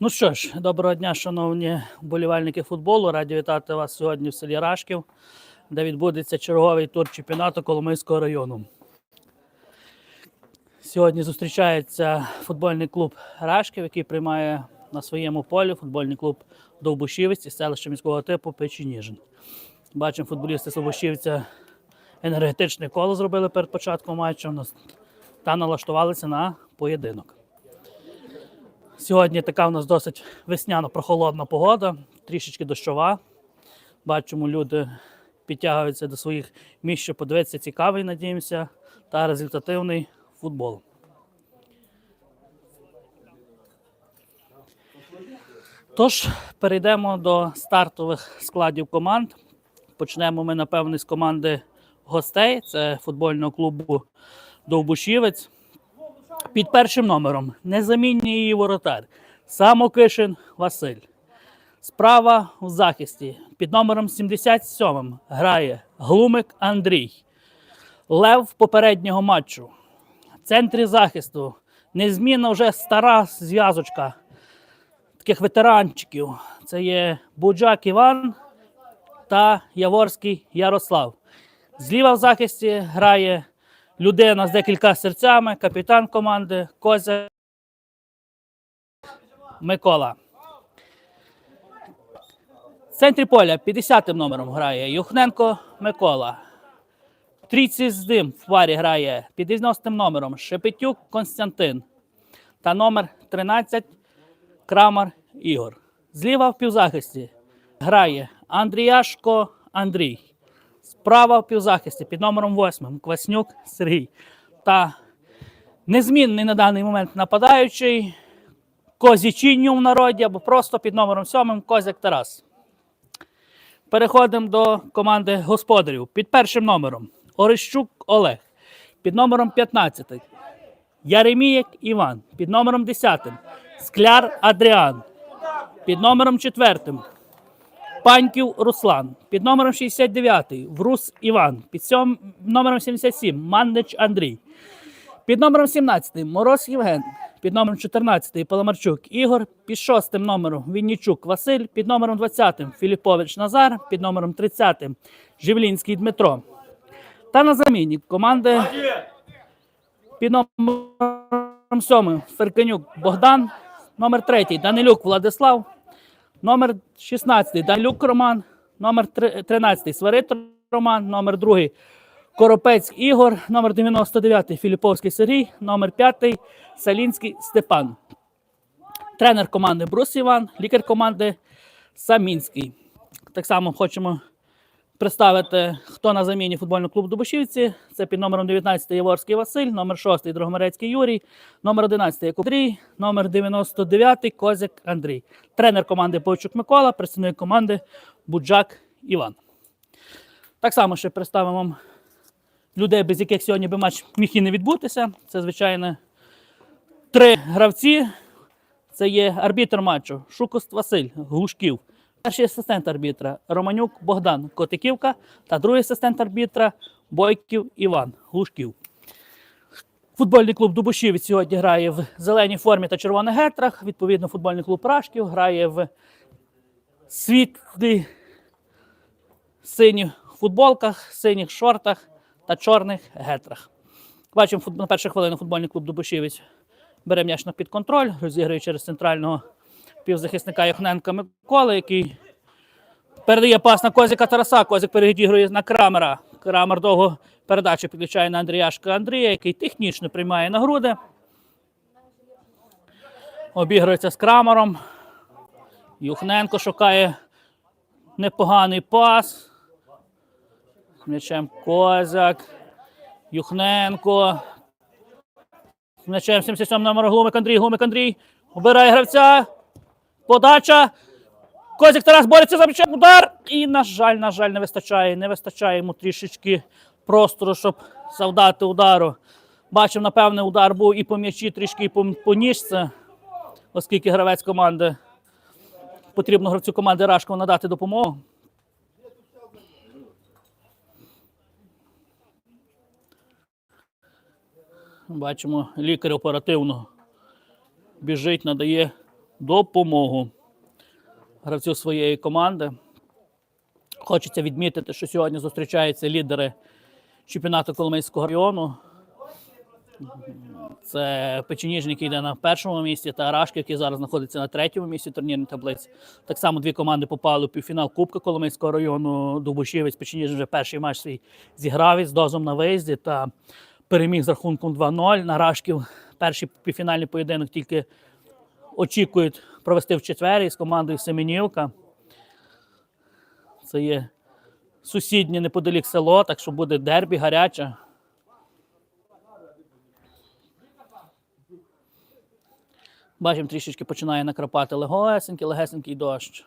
Ну що ж, доброго дня, шановні вболівальники футболу. Раді вітати вас сьогодні в селі Рашків, де відбудеться черговий тур чемпіонату Коломийського району. Сьогодні зустрічається футбольний клуб Рашків, який приймає на своєму полі футбольний клуб Довбушівець із селища міського типу Печеніжин. Бачимо, футболісти Довбушівця енергетичне коло зробили перед початком матчу та налаштувалися на поєдинок. Сьогодні така у нас досить весняно-прохолодна погода, трішечки дощова. Бачимо, люди підтягуються до своїх місць, щоб подивитися цікавий, надіємося, та результативний футбол. Тож, перейдемо до стартових складів команд. Почнемо ми, напевно, з команди гостей. Це футбольного клубу Довбушівець. Під першим номером незамінний її воротар Самокишин Василь. Справа у захисті під номером 77 грає Глумик Андрій. Лев попереднього матчу. В центрі захисту незмінна вже стара зв'язочка таких ветеранчиків. Це є Буджак Іван та Яворський Ярослав. Зліва в захисті грає людина з декілька серцями, капітан команди Козя Микола. В центрі поля 50 номером грає Юхненко Микола. Трійці з дим в парі грає під 90 номером Шепетюк Константин та номер 13 Крамар Ігор. Зліва в півзахисті грає Андріяшко Андрій. Справа в півзахисті під номером 8 Кваснюк Сергій. Та незмінний на даний момент нападаючий Козічінню в народі або просто під номером 7 Козяк Тарас. Переходимо до команди господарів. Під першим номером Орищук Олег. Під номером 15 Яремієк Іван. Під номером 10 Скляр Адріан. Під номером 4 Паньків Руслан. Під номером 69 Врус Іван. Під сьом... номером 77 Мандич Андрій. Під номером 17 Мороз Євген. Під номером 14 Паламарчук Ігор. Під шостим номером Віннічук Василь. Під номером 20 Філіпович Назар. Під номером 30 Живлінський Дмитро. Та на заміні команди під номером 7 Ферканюк Богдан. Номер 3 Данилюк Владислав. Номер 16 Данилюк Роман. Номер 13 Сварит Роман. Номер 2 Коропець Ігор. Номер 99 Філіповський Сергій. Номер 5 Салінський Степан. Тренер команди Брус Іван. Лікар команди Самінський. Так само хочемо представити, хто на заміні футбольного клубу Дубошівці. Це під номером 19 Яворський Василь, номер 6 Дрогомерецький Юрій, номер 11 Якуб Андрій, номер 99 Козяк Андрій. Тренер команди Бойчук Микола, представник команди Буджак Іван. Так само ще представимо людей, без яких сьогодні би матч міг і не відбутися. Це, звичайно, три гравці. Це є арбітр матчу Шукост Василь Глушків. Перший асистент арбітра Романюк Богдан Котиківка та другий асистент арбітра Бойків Іван Глушків. Футбольний клуб Дубошівець сьогодні грає в зеленій формі та червоних гетрах. Відповідно, футбольний клуб Рашків грає в світлій синіх футболках, синіх шортах та чорних гетрах. Бачимо на перших хвилинах футбольний клуб Дубошівець бере м'яч під контроль, розігрує через центрального півзахисника Яхненка Миколи, який передає пас на Козіка Тараса. Козик передігрує на Крамера. Крамер довго передачу підключає на Андріяшка Андрія, який технічно приймає на груди. Обігрується з Крамером. Юхненко шукає непоганий пас. М'ячем Козак. Юхненко. М'ячем 77 номер Глумик Андрій. Глумик Андрій. Обирає гравця. Подача. Козик Тарас бореться за м'ячем. Удар. І, на жаль, на жаль, не вистачає. Не вистачає йому трішечки простору, щоб завдати удару. Бачив, напевне, удар був і по м'ячі, трішки і по, по ніжці, оскільки гравець команди потрібно гравцю команди Рашкова надати допомогу. Бачимо, лікар оперативно біжить, надає допомогу гравцю своєї команди. Хочеться відмітити, що сьогодні зустрічаються лідери чемпіонату Коломийського району. Це Печеніжник, який йде на першому місці, та Арашки, який зараз знаходиться на третьому місці турнірної таблиці. Так само дві команди попали у півфінал Кубка Коломийського району. Дубушівець Печеніжин вже перший матч свій зіграв із дозом на виїзді та переміг з рахунком 2-0. На Рашків перший півфінальний поєдинок тільки очікують провести в четвер із командою Семенівка. Це є сусіднє неподалік село, так що буде дербі гаряче. Бачимо, трішечки починає накрапати легесенький, легесенький дощ.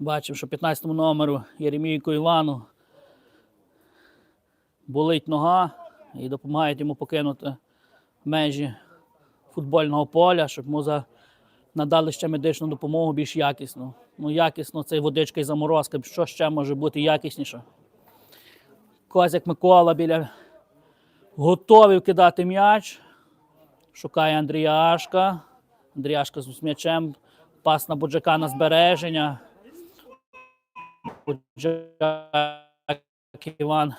Бачимо, що 15 номеру Єремійку Івану болить нога і допомагають йому покинути межі футбольного поля, щоб йому за... надали ще медичну допомогу більш якісну. Ну, якісно це водичка і заморозка. Що ще може бути якісніше? Козяк Микола біля готовий кидати м'яч. Шукає Андріашка. Андріашка з м'ячем. Пас на Буджака на збереження. Іван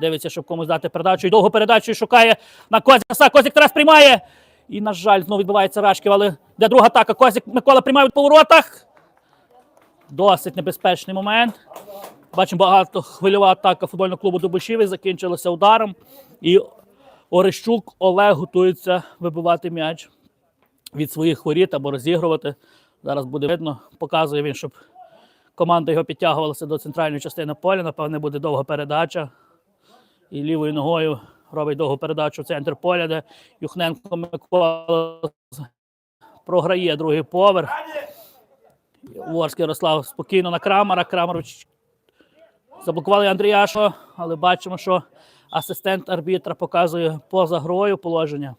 дивиться, щоб комусь дати передачу. І довгу передачу шукає на Козяка. Козяк Тарас приймає. І, на жаль, знову відбувається Рашків, але де друга атака? Козяк Микола приймає в поворотах. Досить небезпечний момент. Бачимо багато хвильова атака футбольного клубу Дубошівець закінчилася ударом. І Орещук Олег готується вибивати м'яч від своїх воріт або розігрувати. Зараз буде видно. Показує він, щоб команда його підтягувалася до центральної частини поля. Напевне, буде довга передача. І лівою ногою робить довгу передачу в центр поля, де Юхненко Микола програє другий поверх. Ворський Ярослав спокійно на Крамара. Крамар заблокували Андріяшо, але бачимо, що асистент арбітра показує поза грою положення.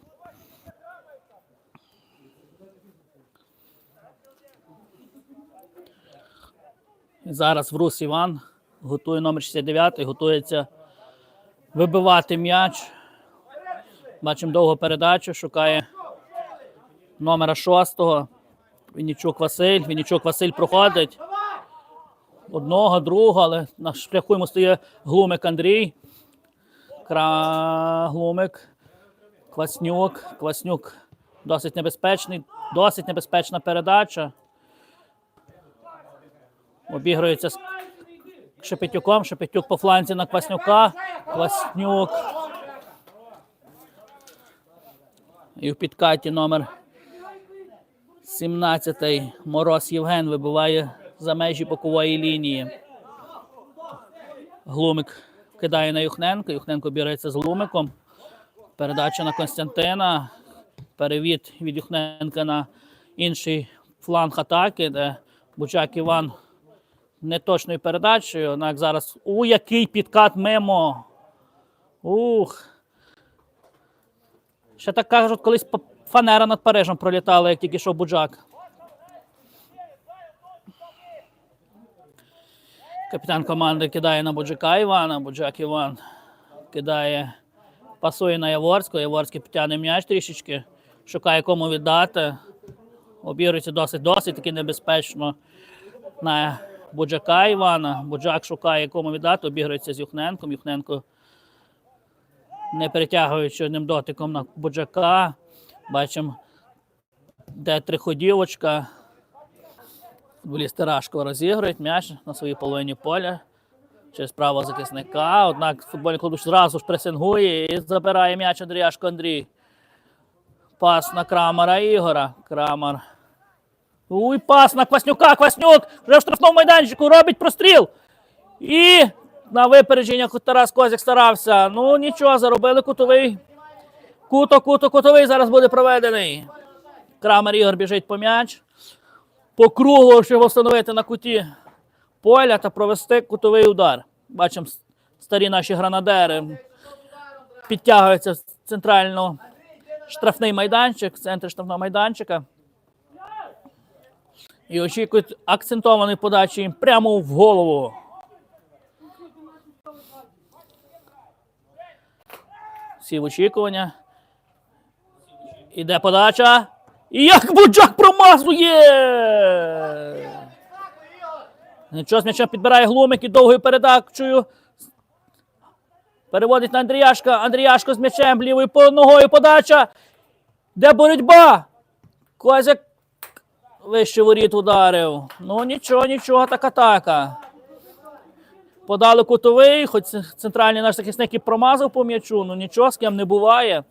Зараз Врус Іван готує номер 69, готується вибивати м'яч. Бачимо довгу передачу, шукає номера 6. Віннічук Василь. Віннічук Василь проходить. Одного, другого, але на шляху йому стає глумик Андрій. Кра... Глумик. Кваснюк. Кваснюк досить небезпечний, досить небезпечна передача. Обігрується з Шепетюком. Шепетюк по фланзі на Кваснюка. Кваснюк. І в підкаті номер 17-й Мороз Євген вибиває за межі бокової лінії. Глумик кидає на Юхненко. Юхненко біреться з Глумиком. Передача на Константина. Перевід від Юхненка на інший фланг атаки, де Бучак Іван неточною передачею. Однак зараз у який підкат мимо. Ух. Ще так кажуть, колись фанера над Парижем пролітала, як тільки йшов Буджак. Капітан команди кидає на Буджака Івана. Буджак Іван кидає, пасує на Яворського. Яворський підтягне м'яч трішечки, шукає кому віддати. Обігрується досить досить таки небезпечно на Буджака Івана. Буджак шукає кому віддати, обігрується з Юхненком. Юхненко не перетягуючи одним дотиком на Буджака. Бачимо, де триходівочка. Футболісти Рашко розігрують м'яч на своїй половині поля через правого захисника. Однак футбольний клуб зразу ж пресингує і забирає м'яч Андріашко Андрій. Пас на Крамара Ігора. Крамар. Уй, пас на Кваснюка. Кваснюк вже в штрафному майданчику робить простріл. І на випередження Тарас Козяк старався. Ну нічого, заробили кутовий. Куто, куто, кутовий зараз буде проведений. Крамер Ігор біжить по м'яч. По кругу, щоб встановити на куті поля та провести кутовий удар. Бачимо, старі наші гранадери підтягуються з центрального штрафний майданчик, в центрі штрафного майданчика. І очікують акцентованої подачі прямо в голову. Всі в очікування. Іде подача. І як Буджак промазує! Нічого з м'яча підбирає глумик і довгою передачею. Переводить на Андріяшка. Андріяшко з м'ячем лівою ногою подача. Де боротьба? Козяк вище воріт ударив. Ну нічого, нічого, так атака. Подали кутовий, хоч центральний наш захисник і промазав по м'ячу, ну нічого з ким не буває.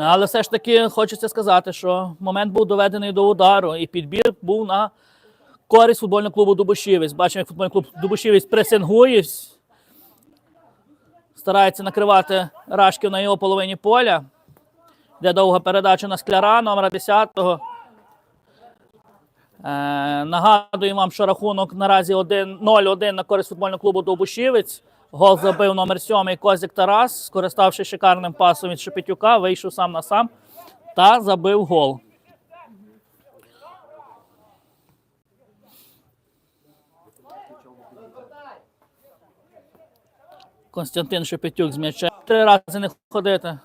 Але все ж таки хочеться сказати, що момент був доведений до удару, і підбір був на користь футбольного клубу Дубошівець. Бачимо, як футбольний клуб Дубошівець пресингує, старається накривати Рашків на його половині поля. Де довга передача на скляра, номера 10-го. Е, нагадую вам, що рахунок наразі 0-1 на користь футбольного клубу Довбушівець. Гол забив номер 7 Козик Тарас, скориставшись шикарним пасом від Шепетюка, вийшов сам на сам та забив гол. Константин Шепетюк з м'ячем. Три рази не ходити.